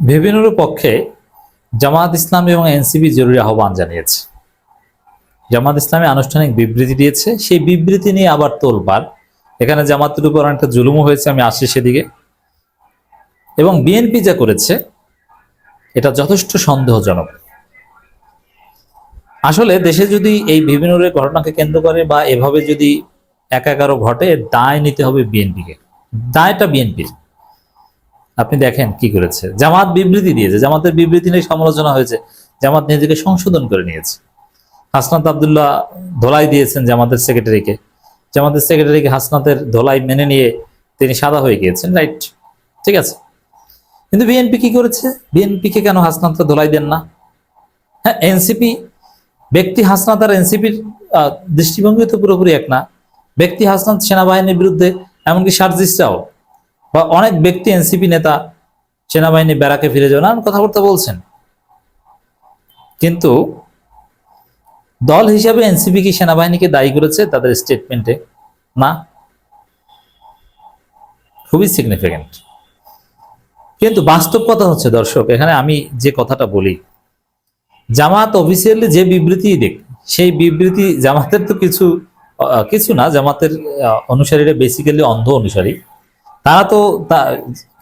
বিভিন্নর পক্ষে জামাত ইসলাম এবং এনসিপি জরুরি আহ্বান জানিয়েছে। জামাত ইসলামী আনুষ্ঠানিক বিবৃতি দিয়েছে। সেই বিবৃতি নিয়ে আবার তোলবার এখানে জামাতের উপর অনেকটা জুলুমও হয়েছে, আমি আসি সেদিকে। এবং বিএনপি যা করেছে, এটা যথেষ্ট সন্দেহজনক। আসলে দেশে যদি এই বিভিন্ন ঘটনাকে কেন্দ্র করে বা এভাবে যদি একাকারো ঘটে, দায় নিতে হবে বিএনপিকে। দায়টা বিএনপির। আপনি দেখেন কি করেছে। জামাত বিবৃতি দিয়েছে, জামাতের বিবৃতি নিয়ে সমালোচনা হয়েছে, জামাত নিজেকে সংশোধন করে নিয়েছে। হাসনাত আবদুল্লাহ ধোলাই দিয়েছেন জামাতের সেক্রেটারিকে। জামাতের সেক্রেটারিকে হাসনাতের ধোলাই মেনে নিয়ে তিনি সাদা হয়ে গিয়েছেন, রাইট? ঠিক আছে। কিন্তু বিএনপি কি করেছে? বিএনপিকে কেন হাসনাতকে ধোলাই দেন না? হ্যাঁ এনসিপি, ব্যক্তি হাসনাত আর এনসিপির দৃষ্টিভঙ্গি তো পুরোপুরি এক না। ব্যক্তি হাসনাত সেনাবাহিনীর বিরুদ্ধে, এমনকি সার্জিসরাও বা অনেক ব্যক্তি এনসিপি নেতা সেনাবাহিনী ব্যারাকে ফিরে যাবে নানান কথাবার্তা বলছেন। কিন্তু দল হিসাবে এনসিপি কি সেনাবাহিনীকে দায়ী করেছে, তাদের স্টেটমেন্টে না। খুবই সিগনিফিক্যান্ট কিন্তু বাস্তব কথা হচ্ছে, দর্শক, এখানে আমি যে কথাটা বলি, জামাত অফিসিয়ালি যে বিবৃতি দেখ, সেই বিবৃতি জামাতের তো কিছু কিছু না, জামাতের অনুসারীরা বেসিক্যালি অন্ধ অনুসারী। তারা তো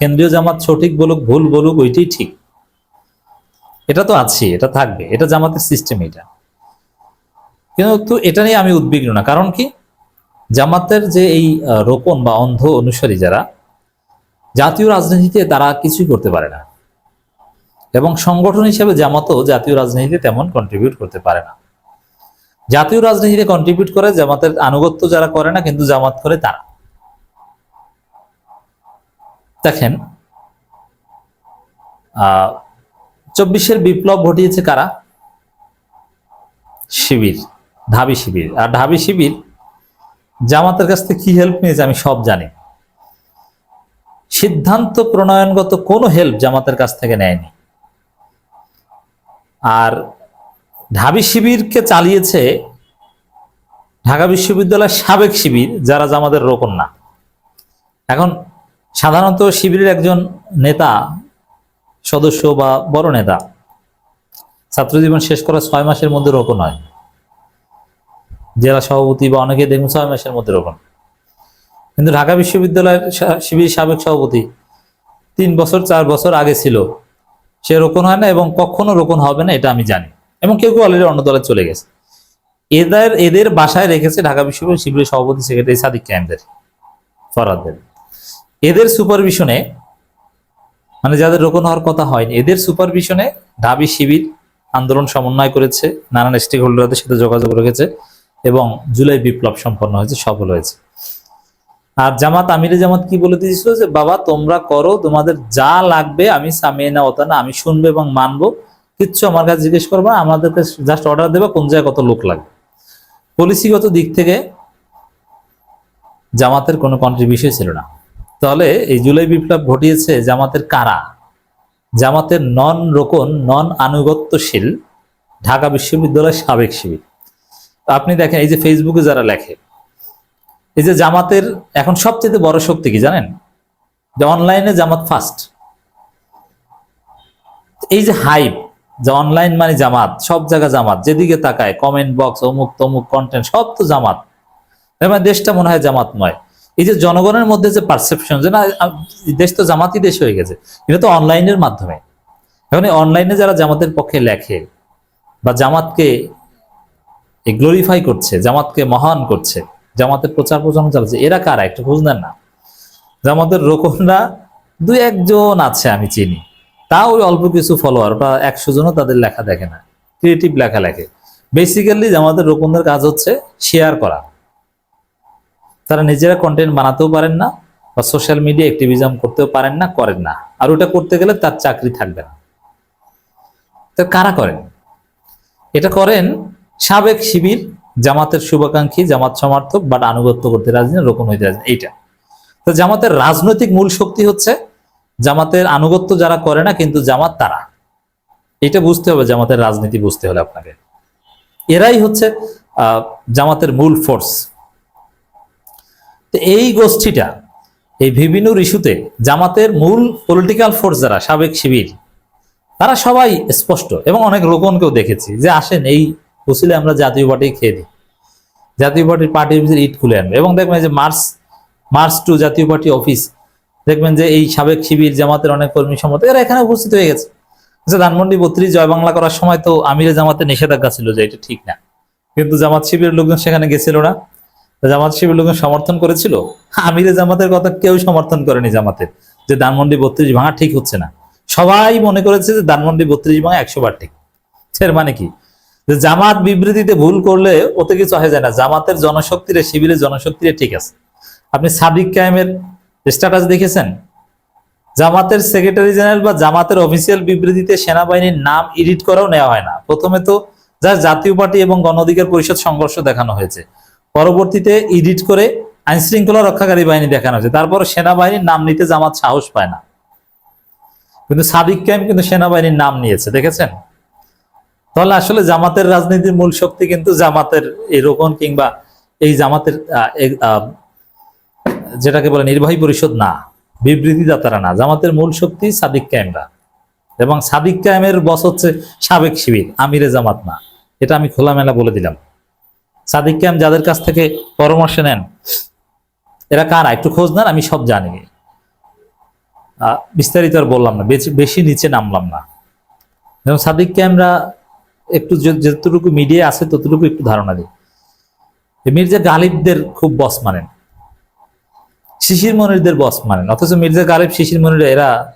কেন্দ্রীয় জামাত সঠিক বলুক, ভুল বলুক, ওইটাই ঠিক। এটা তো আছে, এটা থাকবে, এটা জামাতের সিস্টেম এটা। কিন্তু এটা নিয়ে আমি উদ্বিগ্ন না, কারণ কি? জামাতের যে এই রোপণ বা অন্ধ অনুসারী যারা, জাতীয় রাজনীতিতে তারা কিছুই করতে পারে না। এবং সংগঠন হিসেবে জামাতও জাতীয় রাজনীতিতে তেমন কন্ট্রিবিউট করতে পারে না। জাতীয় রাজনীতিতে কন্ট্রিবিউট করে জামাতের আনুগত্য যারা করে না, কিন্তু জামাত করে তারা। দেখেন চব্বিশের বিপ্লব ঘটিয়েছে কারা? শিবির, ঢাবি শিবির। আর ঢাবি শিবির জামাতের কাছ থেকে কি হেল্প নিয়েছে আমি সব জানি। সিদ্ধান্ত প্রণয়নগত কোনো হেল্প জামাতের কাছ থেকে নেয়নি। আর ঢাবি শিবিরকে চালিয়েছে ঢাকা বিশ্ববিদ্যালয়ের সাবেক শিবির, যারা জামাতের রোকন না। এখন সাধারণত শিবিরের একজন নেতা, সদস্য বা বড় নেতা, ছাত্র জীবন শেষ করা ছয় মাসের মধ্যে রোপণ হয়। জেলা সভাপতি বা অনেকে দেখুন ছয় মাসের মধ্যে রোপণ। কিন্তু ঢাকা বিশ্ববিদ্যালয়ের শিবির সাবেক সভাপতি তিন বছর, চার বছর আগে ছিল। সে রোপণ হয় না এবং কখনো রোপণ হবে না, এটা আমি জানি। এবং কেউ কেউ অলরেডি অন্য দলে চলে গেছে। এদের এদের বাসায় রেখেছে ঢাকা বিশ্ববিদ্যালয় শিবিরের সভাপতি সেক্রেটারি সাদিক ক্যামদের, ফরাদদের। এদের সুপারভিশনে মানে যাদের রোপণ হওয়ার কথা হয়নি, এদের সুপারভিশনে ঢাবি শিবির আন্দোলন সমন্বয় করেছে, নানান স্টেক হোল্ডারদের সাথে যোগাযোগ রেখেছে এবং জুলাই বিপ্লব সম্পন্ন হয়েছে, সফল হয়েছে। আর জামাত আমিরে জামাত কি বলে দিয়েছিল যে, বাবা, তোমরা করো, তোমাদের যা লাগবে, আমি সামিয়ে না ওটা না, আমি শুনব এবং মানবো। কিচ্ছু আমার কাছে জিজ্ঞেস করবা, আমাদেরকে জাস্ট অর্ডার দেবে, কোন জায়গায় কত লোক লাগবে। পলিসিগত দিক থেকে জামাতের কোনো কন্ট্রিবিউশন ছিল না। তাহলে এই জুলাই বিপ্লব ঘটিয়েছে জামাতের কারা? জামাতের নন রোকন, নন আনুগত্যশীল ঢাকা বিশ্ববিদ্যালয়ের সাবেক শিবির। আপনি দেখেন, এই যে ফেসবুকে যারা লেখে, এই যে জামাতের এখন সবচেয়ে বড় শক্তি কি জানেন? যে অনলাইনে জামাত ফার্স্ট এই যে হাইপ যে অনলাইন মানে জামাত, সব জায়গা জামাত, যেদিকে তাকায় কমেন্ট বক্স অমুক তমুক কন্টেন্ট সব তো জামাত। দেশটা মনে হয় জামাতময় এই যে জনগণের মধ্যে যে পারসেপশন যে না দেশ তো জামাতি দেশ হয়ে গেছে, এটা তো অনলাইনের মাধ্যমে। এখন অনলাইনে যারা জামাতের পক্ষে লেখে, বা জামাতকে গ্লোরিফাই করছে, জামাতকে মহান করছে, জামাতের প্রচার প্রচারণা চালাচ্ছে, এরা কারা? একটু নেন না। জামাতের রোকনরা দুই একজন আছে, আমি চিনি। তাও ওই অল্প কিছু ফলোয়ার ওটা একশো জনও তাদের লেখা দেখে না ক্রিয়েটিভ লেখা লেখে। বেসিক্যালি জামাতের রোকনদের কাজ হচ্ছে শেয়ার করা। তারা নিজেরা কন্টেন্ট বানাতেও পারেন না বা সোশ্যাল মিডিয়া অ্যাক্টিভিজম করতেও পারেন না, করেন না। আর ওটা করতে গেলে তার চাকরি থাকবে না। তো কারা করেন? এটা করেন সাবেক শিবির, জামাতের শুভাকাঙ্ক্ষী, জামাত সমর্থক, বাট আনুগত্য করতে রাজি না, রোকন হইতে রাজি এইটা। তো জামাতের রাজনৈতিক মূল শক্তি হচ্ছে জামাতের আনুগত্য যারা করে না, কিন্তু জামাত তারা। এটা বুঝতে হবে, জামাতের রাজনীতি বুঝতে হলে আপনাকে। এরাই হচ্ছে জামাতের মূল ফোর্স তো এই গোষ্ঠীটা, এই বিভিন্ন ইস্যুতে জামাতের মূল পলিটিক্যাল ফোর্স যারা, সাবেক শিবির, তারা সবাই স্পষ্ট এবং অনেক রোকনকেও দেখেছি যে আসেন এই বসিলে আমরা জাতীয় পার্টি খেয়ে দিই জাতীয় পার্টির পার্টি অফিসের ইট খুলে আনবে এবং দেখবেন যে মার্চ মার্চ টু জাতীয় পার্টি অফিস, দেখবেন যে এই সাবেক শিবির, জামাতের অনেক কর্মী সমর্থক এরা এখানে উপস্থিত হয়ে গেছে। যে ধানমন্ডি বত্রিশ, জয় বাংলা করার সময় তো আমিরে জামাতের নিষেধাজ্ঞা ছিল যে এটা ঠিক না। কিন্তু জামাত শিবিরের লোকজন সেখানে গেছিল না। জামাত শিবির লোকজন সমর্থন করেছিল? আমিরে জামাতের কথা কেউ সমর্থন করেনি জামাতের। যে ধানমন্ডি বত্রিশ ভাঙা ঠিক হচ্ছে না। সবাই মনে করেছে যে ধানমন্ডি বত্রিশ ভাঙা একশো বার ঠিক। এর মানে কি? যে জামাত বিবৃতিতে ভুল করলে ওতে কিছু হয়ে যায় না। জামাতের জনশক্তিরে শিবিরের জনশক্তিরে ঠিক আছে। আপনি সাদিক কায়েমের স্ট্যাটাস দেখেছেন? জামাতের সেক্রেটারি জেনারেল বা জামাতের অফিসিয়াল বিবৃতিতে সেনাবাহিনীর নাম এডিট করাও নেওয়া হয় না। প্রথমে তো যা জাতীয় পার্টি এবং গণ অধিকার পরিষদ সংঘর্ষ দেখানো হয়েছে। পরবর্তীতে এডিট করে আইন শৃঙ্খলা রক্ষাকারী বাহিনী দেখানো হয়েছে। তারপর সেনাবাহিনীর নাম নিতে জামাত সাহস পায় না। কিন্তু সাদিক ক্যাম্প কিন্তু সেনাবাহিনীর নাম নিয়েছে, দেখেছেন? তাহলে আসলে জামাতের রাজনীতির মূল শক্তি কিন্তু জামাতের এই রোকন কিংবা এই জামাতের যেটাকে বলে নির্বাহী পরিষদ না, বিবৃতিদাতারা না। জামাতের মূল শক্তি সাদিক ক্যামরা এবং সাদিক ক্যামের বস হচ্ছে সাবেক শিবির, আমিরে জামাত না। এটা আমি খোলামেলা বলে দিলাম। সাদিক ক্যাম যাদের কাছ থেকে পরামর্শ নেন, এরা কারা? একটু খোঁজ নেন, আমি সব জানি। বিস্তারিত আর বললাম না, বেশি- নিচে নামলাম না। যেমন সাদিক ক্যামরা একটু যতটুকু মিডিয়া আছে, ততটুকু একটু ধারণা দিই। মির্জা গালিবদের খুব বস মানেন। শিশির মনিরদের বস মানেন। অথচ মির্জা গালিব, শিশির মনির এরা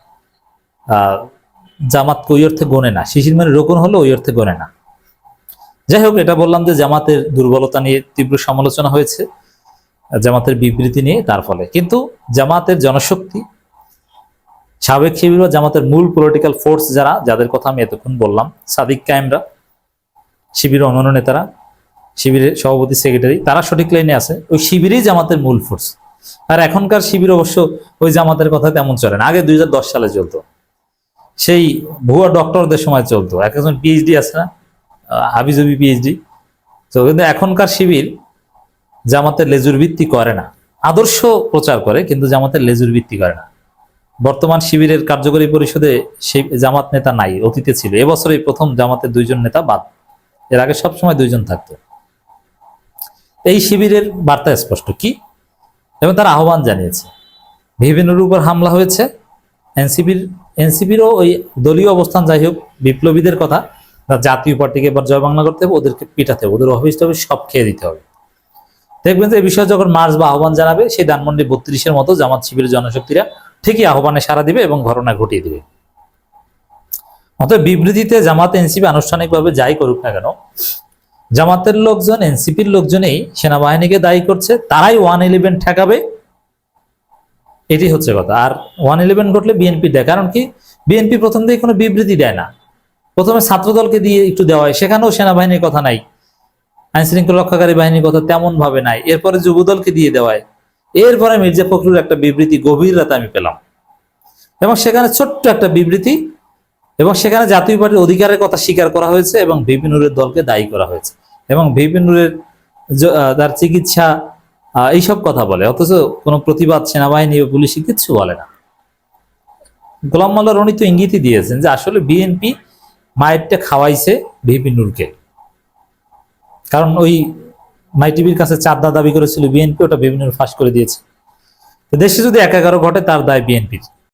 জামাতকে ওই অর্থে গোনে না। শিশির মনির রোকন হলো ওই অর্থে গোনে না। যাই হোক, এটা বললাম যে জামাতের দুর্বলতা নিয়ে তীব্র সমালোচনা হয়েছে, জামাতের বিবৃতি নিয়ে তার ফলে। কিন্তু জামাতের জনশক্তি, সাবেক শিবির জামাতের মূল পলিটিক্যাল ফোর্স যারা, যাদের কথা আমি এতক্ষণ বললাম, সাদিক কায়েমরা, শিবিরের অন্যান্য নেতারা, শিবিরের সভাপতি সেক্রেটারি তারা সঠিক লাইনে আছে। ওই শিবিরেই জামাতের মূল ফোর্স আর এখনকার শিবির অবশ্য ওই জামাতের কথা তেমন চলে না। আগে দুই হাজার দশ সালে চলতো। সেই ভুয়া ডক্টরদের সময় চলতো। এক একজন পিএইচডি আছে না হাবিজবি পিএইচডি তো কিন্তু এখনকার শিবির জামাতের লেজুর ভিত্তি করে না। আদর্শ প্রচার করে, কিন্তু জামাতের লেজুর ভিত্তি করে না। বর্তমান শিবিরের কার্যকরী পরিষদে সেই জামাত নেতা নাই, অতীতে ছিল। এবছর এই প্রথম জামাতের দুইজন নেতা বাদ। এর আগে সবসময় দুইজন থাকতো। এই শিবিরের বার্তা স্পষ্ট কি? এবং তারা আহ্বান জানিয়েছে। বিভিন্নর উপর হামলা হয়েছে। এনসিপির, এনসিপিরও ওই দলীয় অবস্থান যাই হোক, বিপ্লবীদের কথা জাতীয় পার্টিকে এবার জয় বাংলা করতে হবে, ওদেরকে পিটাতে হবে, ওদের অফিস টফিস সব খেয়ে দিতে হবে। দেখবেন যে এই বিষয়ে যখন মার্চ বা আহ্বান জানাবে, সেই ধানমন্ডি বত্রিশের মতো জামাত শিবিরের জনশক্তিরা ঠিকই আহ্বানে সাড়া দিবে এবং ঘটনা ঘটিয়ে দিবে। অতএব বিবৃতিতে জামাত এনসিপি আনুষ্ঠানিকভাবে যাই করুক না কেন, জামাতের লোকজন, এনসিপির লোকজনেই সেনাবাহিনীকে দায়ী করছে, তারাই ওয়ান ইলেভেন ঠেকাবে, এটি হচ্ছে কথা। আর ওয়ান ইলেভেন ঘটলে বিএনপি দেয়, কারণ কি? বিএনপি প্রথম দিয়ে কোনো বিবৃতি দেয় না। প্রথমে ছাত্রদলকে দিয়ে একটু দেওয়া হয়। সেখানেও সেনাবাহিনীর কথা নাই। আইন শৃঙ্খলা রক্ষাকারী বাহিনীর কথা তেমন ভাবে নাই। এরপরে যুবদলকে দিয়ে দেওয়ায় এরপরে মির্জা ফখরুল একটা বিবৃতি, গভীর রাতে আমি পেলাম। এবং সেখানে ছোট্ট একটা বিবৃতি, এবং সেখানে জাতীয় পার্টির অধিকারের কথা স্বীকার করা হয়েছে, এবং বিপিনুরের দলকে দায়ী করা হয়েছে। এবং বিপিনুরের জ- তার চিকিৎসা এইসব কথা বলে। অথচ কোনো প্রতিবাদ সেনাবাহিনী পুলিশ কিচ্ছু বলে না। গোলাম মোল্লা রনি তো ইঙ্গিতই দিয়েছেন যে আসলে বিএনপি মায়েরটা খাওয়াইছে বিপিনুরকে কারণ ওই মাই টিভির কাছে চাঁদা দাবি করেছিল, বিএনপি ওটা বিপিনুর ফাঁস করে দিয়েছে। দেশে যদি একাগারো ঘটে, তার দায় বিএনপির।